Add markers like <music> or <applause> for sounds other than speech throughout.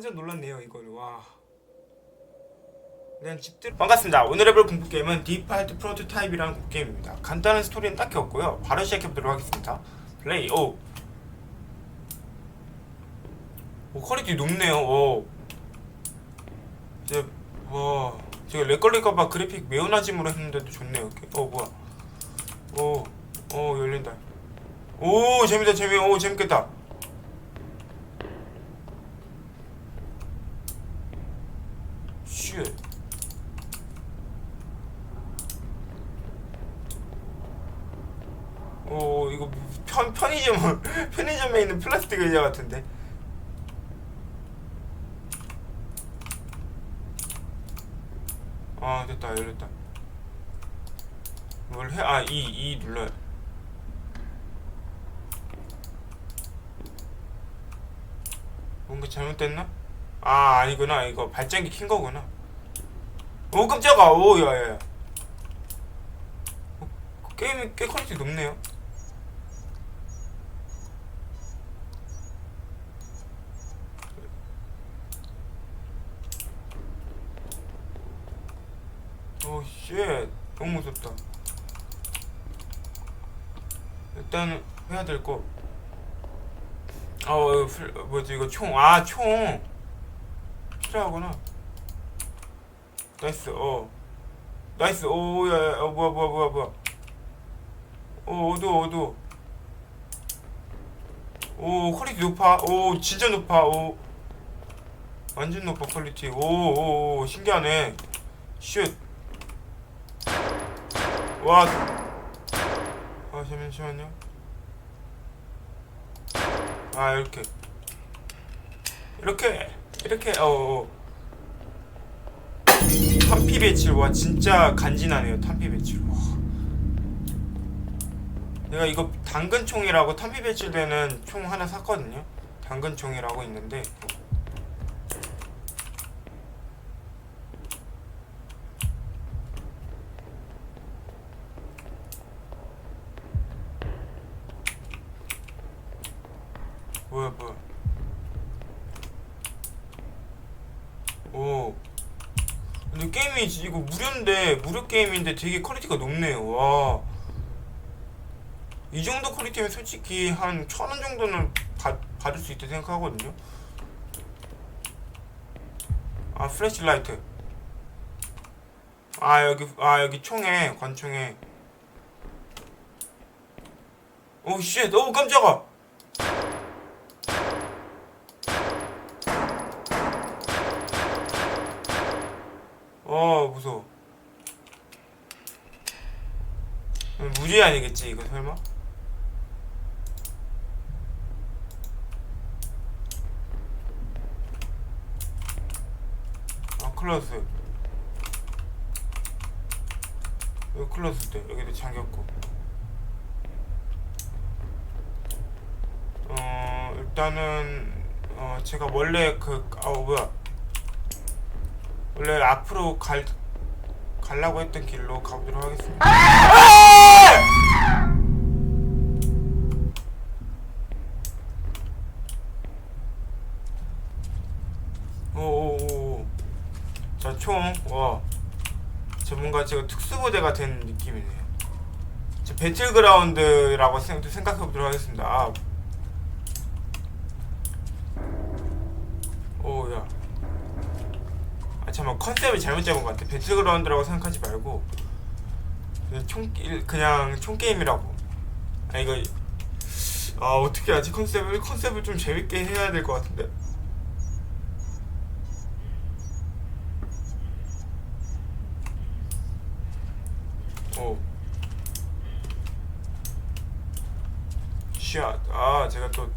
깜짝 놀랐네요 이거는 와 그냥 집들 반갑습니다 오늘 해볼 공포 게임은 디파이트 프로토타입이라는 공포 게임입니다 간단한 스토리는 딱히 없고요 바로 시작해보도록 하겠습니다 플레이 오 오, 퀄리티 높네요. 오. 이제 와, 제가 렉 걸릴까봐 그래픽 매운아짐으로 했는데도 좋네요. 이렇게. 어 뭐야? 오, 오 열린다. 오 재밌다 재미. 오 재밌겠다. 쉣. 오 이거 편 편의점 <laughs> 편의점에 있는 플라스틱 의자 같은데. 아 됐다 열렸다 뭘 해? 아 E E 눌러요 뭔가 잘못됐나? 아 아니구나 이거 발전기 킨 거구나 오 깜짝아. 오 야야야. 어, 게임이 꽤 퀄리티 높네요. 오쉣. 너무 무섭다. 일단 해야 될거. 어 플- 뭐지 이거 총아총. 필요하구나 나이스 어 나이스 오야야 어, 뭐야 뭐야 뭐야 뭐야 오 어두워 어두워 오 퀄리티 높아 오 진짜 높아 오 완전 높아 퀄리티 오오 신기하네 슛 와. 아, 잠시만요. 아, 이렇게. 이렇게. 이렇게. 어. 어. 탄피 배칠. 와, 진짜 간지나네요. 탄피 배칠. 와. 내가 이거 당근총이라고 탄피 배칠되는 총 하나 샀거든요. 당근총이라고 있는데 뭐야 뭐야 오 근데 게임이 이거 무료인데 무료 게임인데 되게 퀄리티가 높네요. 와. 이 정도 퀄리티면 솔직히 한 천 원 정도는 받, 받을 수 있다 생각하거든요. 아 플래시 라이트. 아 여기 아 여기 총에 관총에. 오 깜짝아 어 무서워 음, 무죄 아니겠지 이거 설마? 아 클러스. 여기 클러스 때 여기도 잠겼고. 어 일단은 어 제가 원래 그 아우 뭐야. 원래 앞으로 갈 갈라고 했던 길로 가보도록 하겠습니다. 오오오. 자 총. 와. 저 뭔가 제가 특수부대가 된 느낌이네요. 저 배틀그라운드라고 생- 생각해보도록 하겠습니다. 아. 오 야. 아 잠깐 컨셉을 잘못 잡은 것 같아. 배틀그라운드라고 생각하지 말고 그냥 총 그냥 총 게임이라고. 아 이거 아 어떻게 하지 컨셉을 컨셉을 좀 재밌게 해야 될 것 같은데. 오. 샷. 아 제가 또 좀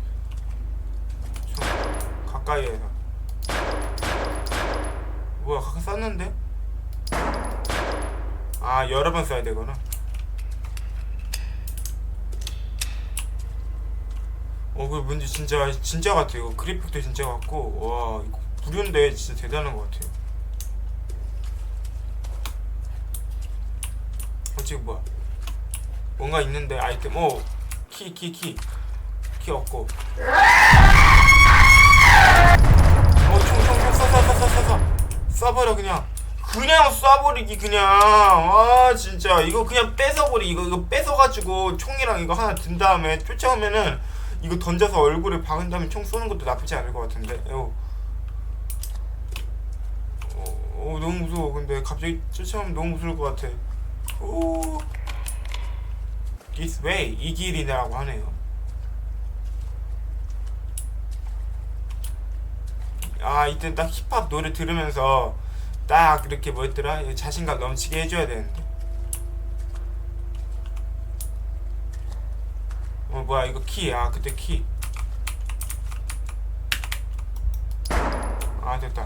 가까이에서. 뭐야 가까 쌌는데? 아 여러 번 써야 되구나 어, 그 뭔지 진짜 진짜 같아 이거 그래픽도 진짜 같고 와 이거 무료인데 진짜 대단한 것 같아요. 어 지금 뭐야? 뭔가 있는데 아이템. 어키 키 키. 키 없고. 어총 쏴버려 그냥. 그냥 쏴버리기 그냥. 아 진짜. 이거 그냥 뺏어버리 이거 이거 뺏어가지고 총이랑 이거 하나 든 다음에 쫓아오면은 이거 던져서 얼굴에 박은 다음에 총 쏘는 것도 나쁘지 않을 것 같은데. 어, 어, 어 너무 무서워. 근데 갑자기 쫓아오면 너무 무서울 것 같아 오. This way 이 길이라고 하네요. 아 이때 딱 힙합 노래 들으면서 딱 이렇게 뭐였더라? 자신감 넘치게 해줘야 되는데. 어 뭐야 이거 키 아 그때 키아 아, 됐다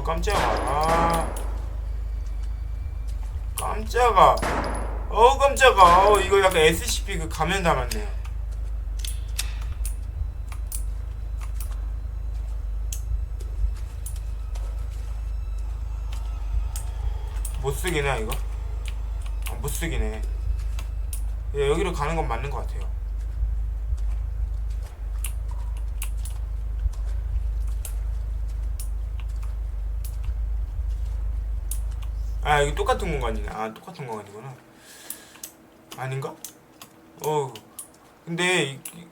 어 깜짝아. 아 깜짝아. 어 깜짝아. 어 이거 약간 SCP 그 가면 담았네요. 못쓰기네 이거? 아, 못쓰기네. 예, 여기로 가는 건 맞는 것 같아요 아 여기 똑같은 공간이네 아 똑같은 공간이구나 아닌가? 어 근데 이, 이-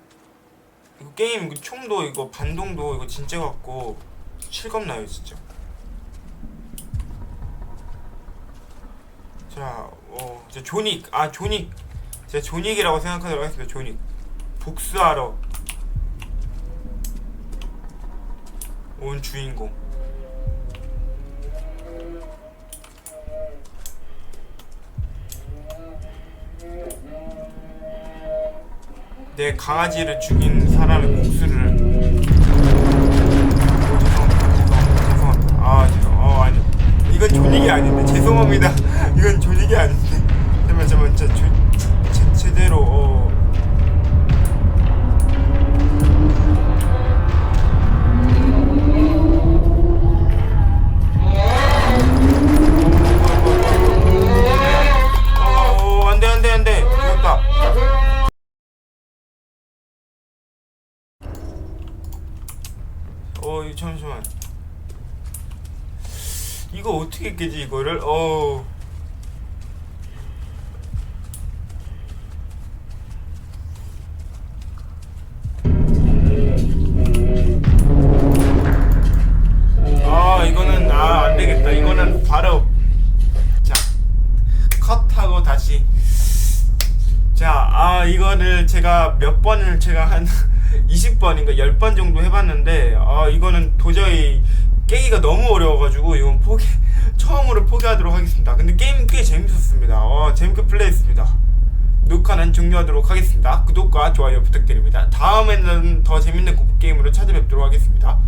게임 이거 총도 이거 반동도 이거 진짜 같고 실감나요 진짜 자, 어, 저 조닉, 아 조닉, 제가 조닉이라고 생각하도록 하겠습니다. 조닉, 복수하러 온 주인공. 내 강아지를 죽인 사람의 복수를. 어, 죄송합니다. 아, 죄송. 어, 아니. 이건 조닉이 아닌데 죄송합니다. <laughs> 이건 조닉이 아닌데. 잠깐만, 잠깐만, 제대로. 어. 어, 이거 어떻게 깨지 이거를? 어. 아 이거는 아 안되겠다 이거는 바로 자 컷하고 다시 자 아 이거를 제가 몇 번을 제가 한 <laughs> 20번인가 10번 정도 해봤는데 아 이거는 도저히 깨기가 너무 어려워가지고 이건 포기 <laughs> 처음으로 포기하도록 하겠습니다. 근데 게임 꽤 재밌었습니다. 어 재밌게 플레이했습니다. 녹화는 종료하도록 하겠습니다. 구독과 좋아요 부탁드립니다. 다음에는 더 재밌는 게임으로 찾아뵙도록 하겠습니다